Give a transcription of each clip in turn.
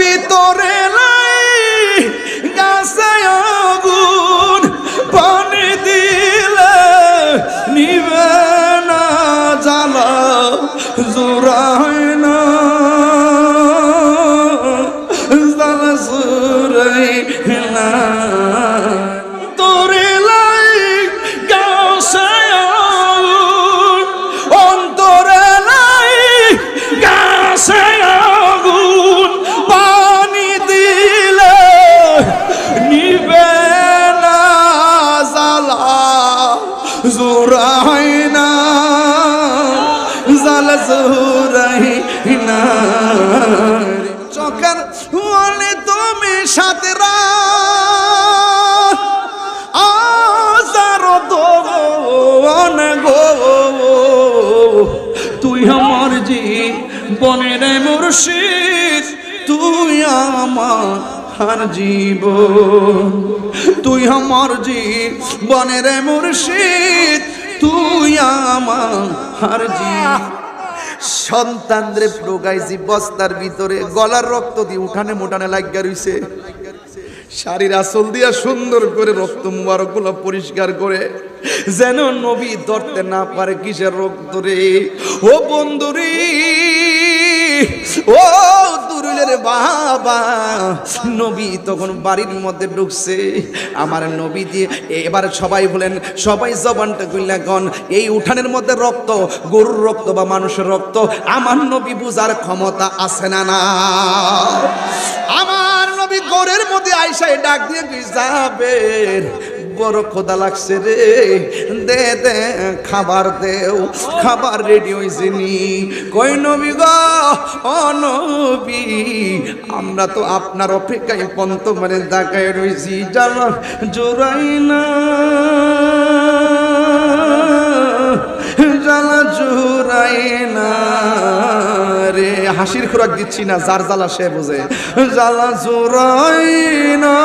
ভিতরে লাই গাছে রাত। আজার গো। তুই আমার জি বনের মুর্শিদ, তুই আমার হার জীবন। তুই আমার জি বনের মুর্শিদ, তুই আমার জীবন। সন্তানরে প্রোগাইছি বস্তার ভিতরে গলার রক্ত দিয়ে উঠানে মোটানে লাগিয়া রইছে। শাড়ির আসল দিয়া সুন্দর করে রক্ত মুবারকগুলো পরিষ্কার করে যেন নবী ধরতে না পারে কিসের রক্ত রে। ও বন্ধুরি ও দুরুলের বাবা, নবী তখন বাড়ির মধ্যে ঢুকছে। আমার নবী দিয়ে এবার সবাই বলেন, সবাই জবানটা কইলা গন এই উঠানের মধ্যে রক্ত, গরুর রক্ত বা মানুষের রক্ত, আমার নবী বুঝার ক্ষমতা আছে না না? আমার নবী গরের মধ্যে আইসায় ডাক দিয়ে যাবে বড় খোদা লাগছে রে। দে দে, খাবার দেও, খাবার রেডি হয়েছে নি কই নবী গো, ও নবী, আমরা তো আপনার অপেক্ষায় পন্ত মানে দাগায় রয়েছি জানা জোরাই না। জ্বালা জোরাই না। রে, হাসির খোরাক দিচ্ছি না, যার জ্বালা সে বোঝে। জ্বালা জোরাই না।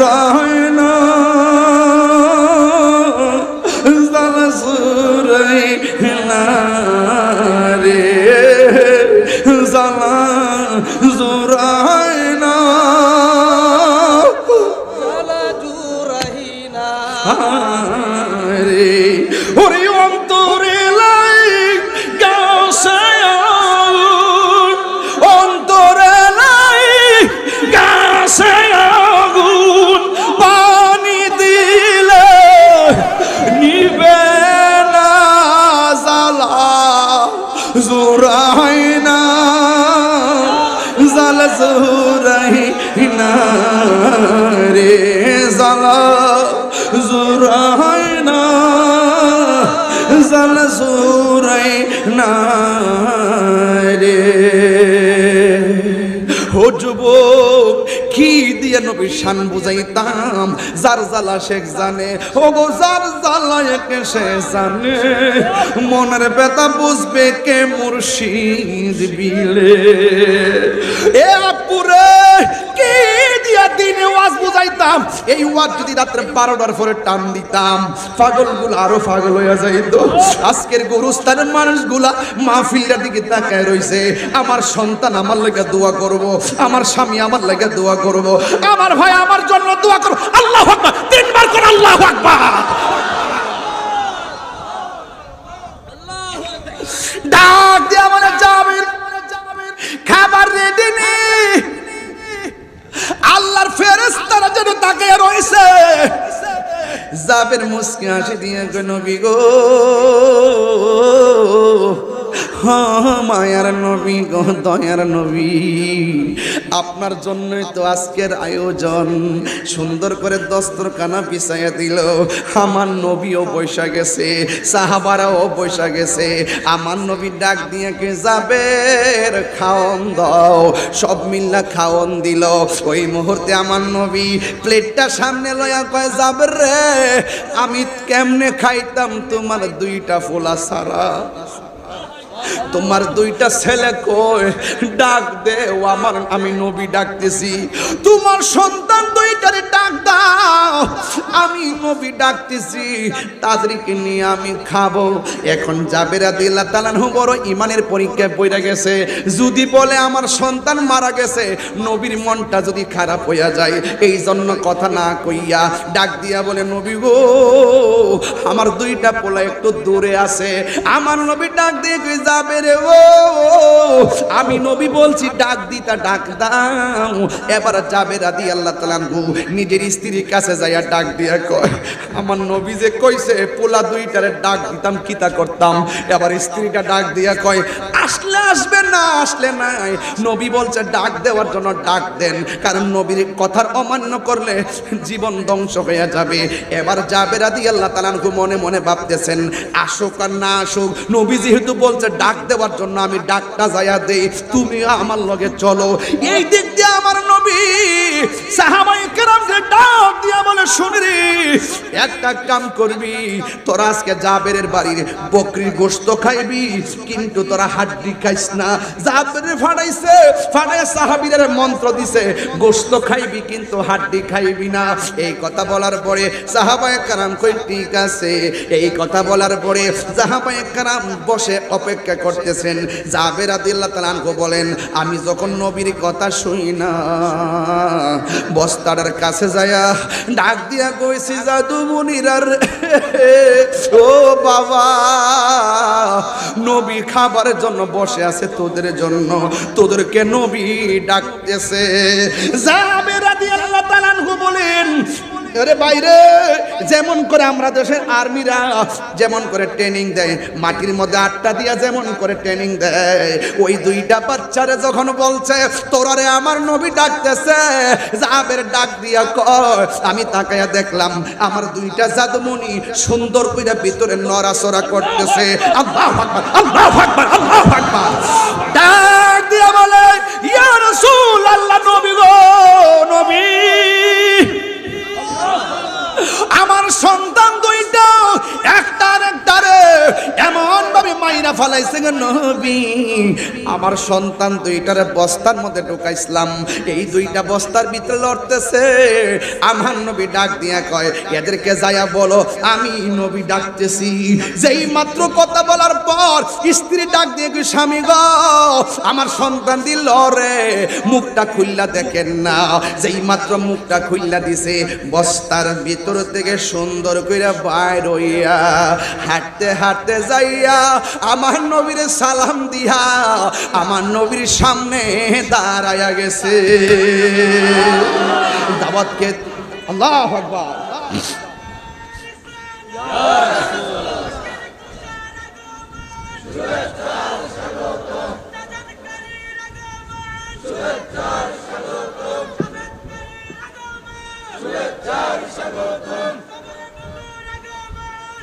জোড়ায় জ্বালা জোড়াই না রে ও যুবক, কি দিয়ে নবী শান বুঝাইতাম? যার জ্বালা শেখ জানে ও গো যার জ্বালা একে সে জানে। মনের ব্যথা বুঝবে কে মুর্শিদ বিলে। এ আপুরে, কি দিয়া দিনে ওয়াজ বুঝাইতাম, এই ওয়াজ যদি রাত্রে বারোটার পরে টান দিতাম, পাগলগুলো আরও পাগল হইয়া যাইতো। আজকের গরুস্থানের মানুষগুলা মাহফিলটার দিকে তাকায় রইছে। আমার সন্তান আমার লেগে দোয়া করব, আমার স্বামী আমার লেগে দোয়া করব, আমার ভাই আমার জন্য দোয়া করব। আল্লাহ আকবার, তিনবার করে আল্লাহ আকবার। ডাক দিয়ে আমার জামির খাবার রেডি নি। আল্লাহর ফেরেস্তারা যেন তাকে রয়েছে। জাবের মুসকি হাসি দিয়ে নবী গো মায়ার নবী গো, দয়ার নবী। আপনার জন্যই তো আজকের আয়োজন। সুন্দর করে দস্তরখানা পিছাইয়া দিল। আমার নবীও বৈশা গেছে, সাহাবারাও বৈশা গেছে। আমার নবী ডাক দিয়ে কে যাবে খাওন দাও। সব মিল্লা খাওন দিল। ওই মুহূর্তে আমার নবী প্লেটটা সামনে লয়া কয়, যাবে রে, আমি কেমনে খাইতাম তোমার দুইটা ফোলা সারা তোমার দুইটা ছেলে কই? ডাক দে আমার আমি নবী ডাকতেছি। তোমার সন্তান ডাক আমি নবী ডাকতেছি, তাদেরকে নিয়ে আমি খাব। এখন জাবেরা দিল্লা তালানহু বড় ইমানের পরীক্ষায় পড়ে গেছে। যদি বলে আমার সন্তান মারা গেছে, নবীর মনটা যদি খারাপ হইয়া যায় এই জন্য কথা না কইয়া ডাক দিয়া বলে, নবী গো, আমার দুইটা পোলা একটু দূরে আছে। আমার নবী ডাক দিয়ে যাবে রে ও আমি নবী বলছি, ডাক দিতা ডাক দাও। এবার যাবে রাদি আল্লাহ তালানহু নিজের স্ত্রীর কাছে যাইয়া ডাক দিয়া কয়, আমার নবী যে কইছে, পোলা দুইটারে ডাক দিতাম কিতা করতাম? এবার স্ত্রীটা ডাক দিয়া কয়, আসলে আসবে না, আসলে নাই। নবী বলছে, ডাক দেওয়ার জন্য ডাক দেন, কারণ নবীর কথার অমান্য করলে জীবন ধ্বংস হয়ে যাবে। এবার যাবে রাদি আল্লাহ তালানহু মনে মনে ভাবতেছেন, আসুক আর না আসুক, নবী যেহেতু বলছে, ডাক দেওয়ার জন্য আমি ডাকটা যাইয়া দেই। তুমি আমার লগে চলো। এই দিক দিয়ে আমার শুনি কিন্তু হাড্ডি মন্ত্র দিছে গোস্ত খাইবি, কিন্তু হাড্ডি খাইবি না। এই কথা বলার পরে সাহাবায়ে কারাম কই, ঠিক আছে। এই কথা বলার পরে সাহাবায়ে কারাম বসে অপেক্ষা করতেছেন। জাবের আদিল্লাহ তালানকো বলেন, আমি যখন নবীর কথা শুই না বস্তাটার কাছে যায়া ডাক দিয়া কইছি জাদু মুনিরার ও বাবা নবী খাবারের জন্য বসে আছে তোদের জন্য। তোদেরকে নবী ডাকতেছে। জাবের আল্লাহ তালানহু বলেন আরে বাইরে, যেমন করে আমরা দেশের আর্মিরা, যেমন করে ট্রেনিং দেয়, মাটির মধ্যে আটটা দিয়া যেমন করে ট্রেনিং দেয়। ওই দুইটা বাচ্চারে যখন বলছে, তোরারে আমার নবী ডাকতেছে জাবের ডাক দিয়া কয়, আমি তাকায়া দেখলাম, আমার দুইটা জাদুমণি সুন্দর করে ভিতরে নড়াচড়া করতেছে। আল্লাহু আকবার আল্লাহু আকবার আল্লাহু আকবার। ডাক দিয়া বলে, ইয়া রাসূল আল্লাহ নবী গো, নবী। সন্তান আমার সন্তান দুইটারে বস্তার মধ্যে ঢুকাইছিলাম। এই দুইটা বস্তার ভিতরে লড়তেছে। আমার নবী ডাক দিয়া কয়, এদেরকে বলো, আমি নবী ডাকতেছি। যেই মাত্র কথা বলার পর স্ত্রী ডাক দিয়ে স্বামী গো, আমার সন্তান দিল রে মুখটা খুললা দেখেন না। যেই মাত্র মুখটা খুললা দিছে, বস্তার ভিতর থেকে সুন্দর করে বাইর হইয়া হাঁটতে হাঁটতে যাইয়া আমার নবীর সালাম দিয়া আমার নবীর সামনে দাঁড়ায়া গেছে দাওয়াতকে আল্লাহ আকবার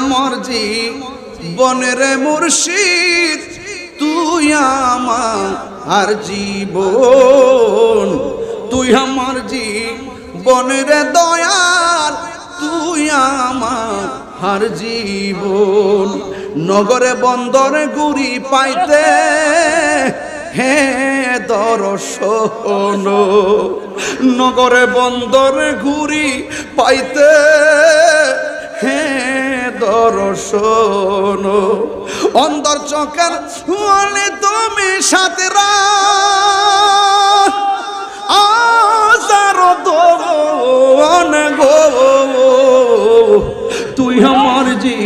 তুই আমার জি বনের মুর্শিদ, তুই আমার আর জীবন। তুই আমার জি বনের দয়াল, তুই আমার হার জীবন। নগরে বন্দরে গুড়ি পাইতে হে দর্শন। নগরে বন্দরে ঘুরি পাইতে হে দর্শন। অন্তর চোখের হলে তুমি সাথে রাত আজার দোন গো। তুই আমার জি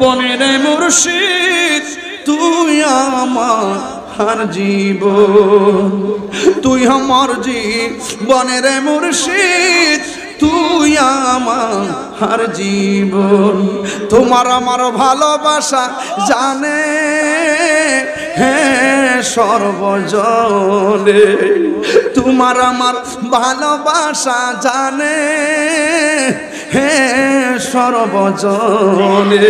বনের মুর্শিদ, তুই আমার হার জীব তুই আমার জি বনের মুর্শিদ তুই আমার জীবন। তোমার আমার ভালোবাসা জানে হ্যাঁ সর্বজনে। তোমার আমার ভালোবাসা জানে হ্যাঁ সর্বজনে।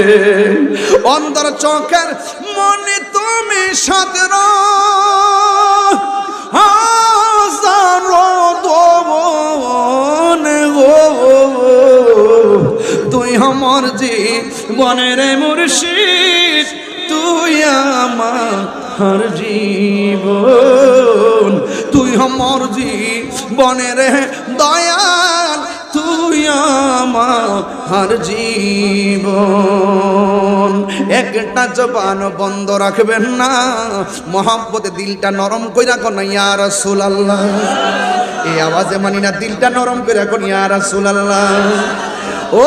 অন্তর চোখের মনে তুমি সাথে তুই আমার জি বনের মুর্শিদ, তুই আমার জীবন। তুই আমার জীবনের দয়াল, তুই আমার জীবন। একটা জবান বন্ধ রাখবেন না, মহাব্বতে দিলটা নরম কইরা না, ইয়া রাসূলুল্লাহ। এই আওয়াজে মানি না দিলটা নরম কইরা কোন ইয়া রাসূলুল্লাহ। ও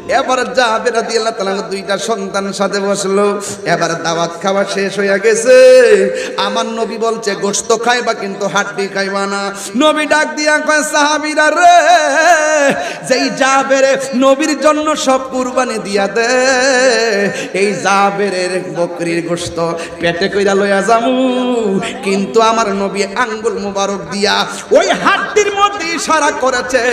এবার যাবে রাদি আল্লাহ তালা দুইটা সন্তান সাথে বসল। এবার দাওয়াত খাওয়া শেষ হইয়া গেছে। আমার নবী বলছে গোস্ত খাইবা কিন্তু হাড্ডি খাইবা না। নবী ডাক দিয়া কয়, সাহাবিরা রে, যেই জাবের নবীর জন্য সব কুরবানি দিয়া দে, এই জাবেরের বকরির গোস্ত পেটে কইরা লইয়া যামু। কিন্তু আমার নবী আঙ্গুল মুবারক দিয়া ওই হাড্ডির মধ্যে ইশারা করেছে।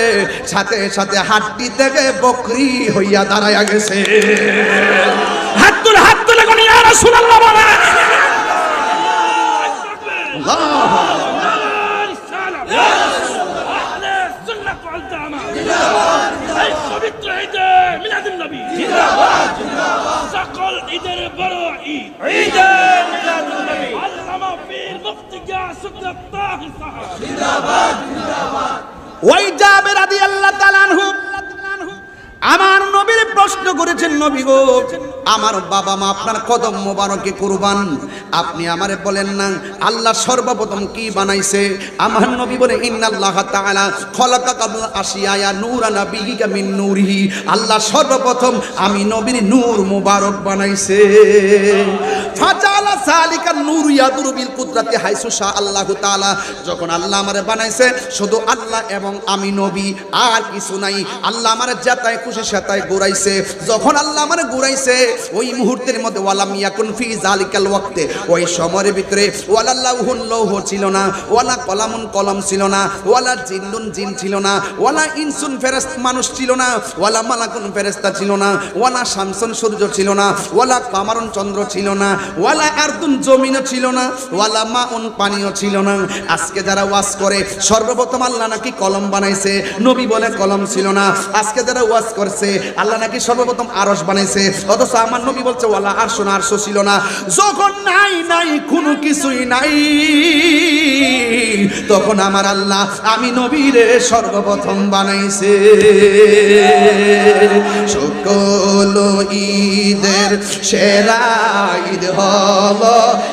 সাথে সাথে হাড্ডি থেকে বকরি হইয়া দাঁড়াইয়া গেছে। হাত তুলে হাত তুলে কোন ইয়া রাসূলুল্লাহ বলে। সকল ঈদের বড় ঈদ ঈদে মিলাদুন নবী আল্লামা পীর মুফতি গিয়াসুদ্দিন তাহি সাহেব ওই যাবে রাদি আল্লাহ তালানহু আমার নবীর প্রশ্ন করেছেন নবী গো। আমার বাবা মা আপনার কদম মোবারকে কুরবান। আপনি আমারে বলেন না, আল্লাহ সর্বপ্রথম কি বানাইছে? আমার নবী বলে, ইন্নাল্লাহ তাআলা খলাকা কাবল আশিয়া নূরা নাবিয়িকা মিন নূরিহি। আল্লাহ সর্বপ্রথম আমি নবীর নূর মুবারক বানাইছে। ফাজালা সালিকা নূর ইয়াদুরু বিল কুদরাতি হাইসু শাহ আল্লাহু তাআলা। যখন আল্লাহ আমারে বানাইছে, শুধু আল্লাহ এবং আমি নবী, আর কিছু নাই। আল্লাহ আমারে যেতায় খুশি সেতায় ঘুরাইছে। যখন আল্লাহ আমারে ঘুরাইছে, ওই মুহূর্তের মধ্যে, ওয়ালাম ইয়াকুন ফি জালিকাল ওয়াক্তে। ওই সময়ের ভিতরে ওয়ালাল্লাহুন লৌহ ছিল না, ওয়ালা কলামুন কলম ছিল না, ওয়ালা জিন্নুন জিন ছিল না, ওয়ালা ইনসুন ফেরেস্ত মানুষ ছিল না, ওয়ালা মালাকুন ফেরেস্তা ছিল না, ওয়ালা শামসুন সূর্য ছিল না, ওয়ালা কামারুন চন্দ্র ছিল না, ওয়ালা আরদুন জমিনও ছিল না, ওয়ালা মাউন পানিও ছিল না। আজকে যারা ওয়াজ করে, সর্বপ্রথম আল্লাহ নাকি কলম বানাইছে, নবী বলে কলম ছিল না। আজকে যারা ওয়াজ করছে, আল্লাহ নাকি সর্বপ্রথম আরশ বানাইছে, অথচ আমার নবী বলছে, ওয়ালা আরশ না আরশ ছিল না। যখন নাই নাই কোনো কিছুই নাই। তখন আমার আল্লাহ, আমি নবীরে সর্বপ্রথম বানাইছে। সকল ঈদের সেরা ঈদ হল,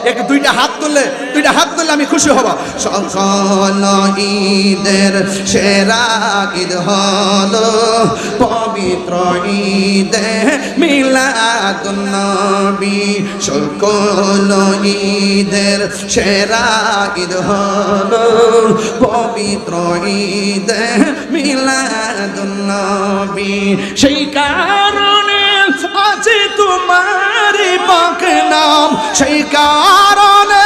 এক, দুইটা হাত তুললে, দুইটা হাত তুললে আমি খুশি হব। সকল ঈদের সেরা ঈদ হল, পবিত্র ঈদে মিলাদুন নবী। সকল ঈদের সেরা ঈদ হল পবিত্র ঈদে মিলাদুন নবী সেই কারণে আছে তোমার পাক নাম। সেই কারণে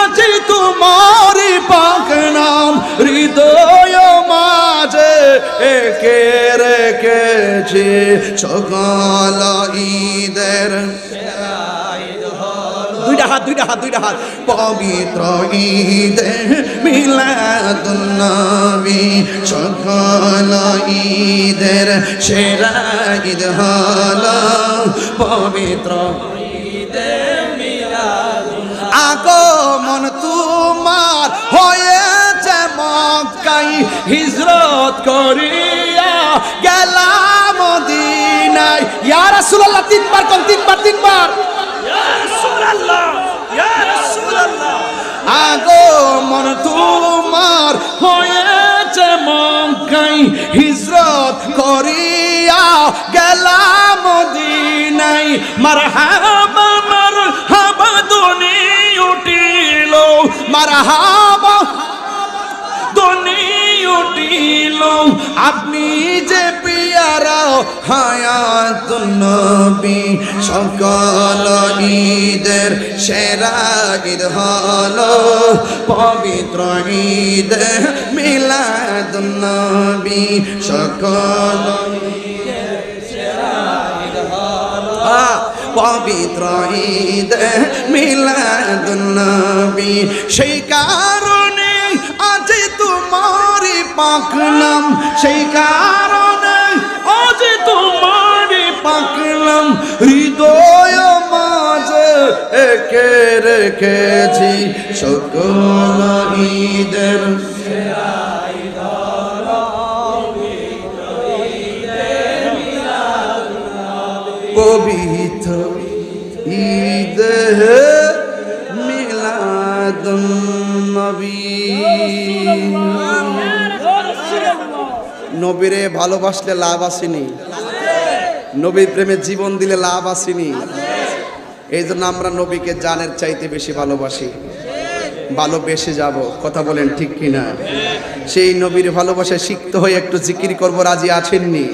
আছে তোমার পাক নাম। হৃদয় মাঝে একে রেখেছে। সকল ঈদের দুইটা হাত দুইটা হাত দুইটা হাত। পবিত্র ঈদে মিলাদুন নবী সকল ঈদের সেরা ঈদ হল পবিত্র আগমন তোমার হয়েছে মক্কাই হিজরত করিয়া গেলাম মদিনায়। ইয়া রাসূলুল্লাহ, তিনবার কোন, তিনবার তিনবার। ইয়া রাসূলুল্লাহ। আগমন তোমার হয়েছে মক্কাই হিজরত করিয়া গেলাম দিনাই মারহাবা মারহাবা দুনি উঠিল। মারহাবা উঠিল আপনি যে পিয়ারা, হায়াত নবী। সকল ঈদের সেরা ঈদ হলো পবিত্র ঈদ মিলাদ নবী। সকল পবিত্র ঈদ মিলাদ নবী। সেই কারণে পাকলাম সেই কারণে আজ তোমার পাকলাম হৃদয় মাঝে একে রেখেছি সকল ঈদের। পবিত্র নবীরে ভালোবাসলে লাভ আসেনি। নবীর প্রেমে জীবন দিলে লাভ আসেনি। এই জন্য আমরা নবীকে জানের চাইতে বেশি ভালোবাসি। ভালোবেসে যাব, কথা বলেন ঠিক কিনা? সেই নবীর ভালোবাসা শিখতে হয়ে একটু জিকির করব, রাজি আছেননি?